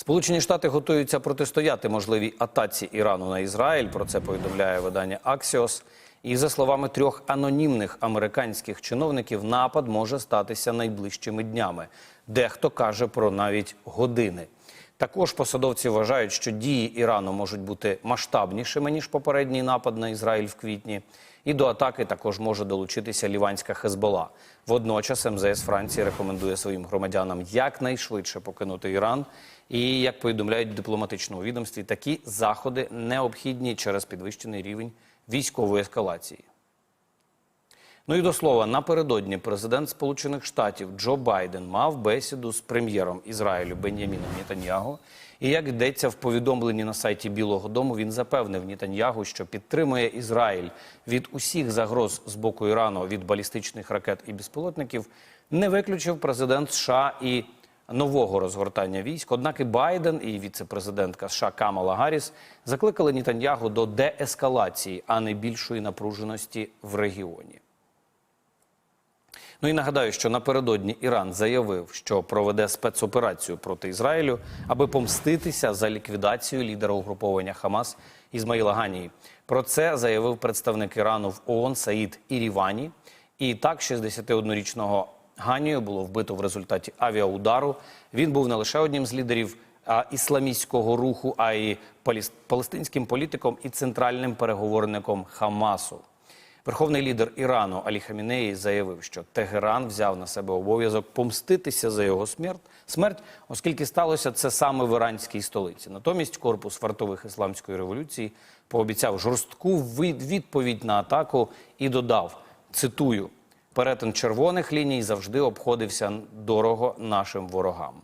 Сполучені Штати готуються протистояти можливій атаці Ірану на Ізраїль. Про це повідомляє видання Axios. І за словами трьох анонімних американських чиновників, напад може статися найближчими днями. Дехто каже про навіть години. Також посадовці вважають, що дії Ірану можуть бути масштабнішими ніж попередній напад на Ізраїль в квітні. І до атаки також може долучитися ліванська Хезбола. Водночас МЗС Франції рекомендує своїм громадянам якнайшвидше покинути Іран. І як повідомляють в дипломатичному відомстві, такі заходи необхідні через підвищений рівень військової ескалації. Ну і до слова, напередодні президент Сполучених Штатів Джо Байден мав бесіду з прем'єром Ізраїлю Беняміном Нетаньягу. І як йдеться в повідомленні на сайті Білого Дому, він запевнив Нетаньягу, що підтримує Ізраїль від усіх загроз з боку Ірану від балістичних ракет і безпілотників. Не виключив президент США і нового розгортання військ. Однак і Байден і віце-президентка США Камала Гарріс закликали Нетаньягу до деескалації, а не більшої напруженості в регіоні. Ну і нагадаю, що напередодні Іран заявив, що проведе спецоперацію проти Ізраїлю, аби помститися за ліквідацію лідера угруповання Хамас Ізмаїла Ганії. Про це заявив представник Ірану в ООН Саїд Ірівані. І так, 61-річного Ганію було вбито в результаті авіаудару. Він був не лише одним з лідерів ісламістського руху, а й палестинським політиком і центральним переговорником Хамасу. Верховний лідер Ірану Алі Хамінеї заявив, що Тегеран взяв на себе обов'язок помститися за його смерть, смерть, оскільки сталося це саме в іранській столиці. Натомість корпус вартових ісламської революції пообіцяв жорстку відповідь на атаку і додав: цитую: перетин червоних ліній завжди обходився дорого нашим ворогам.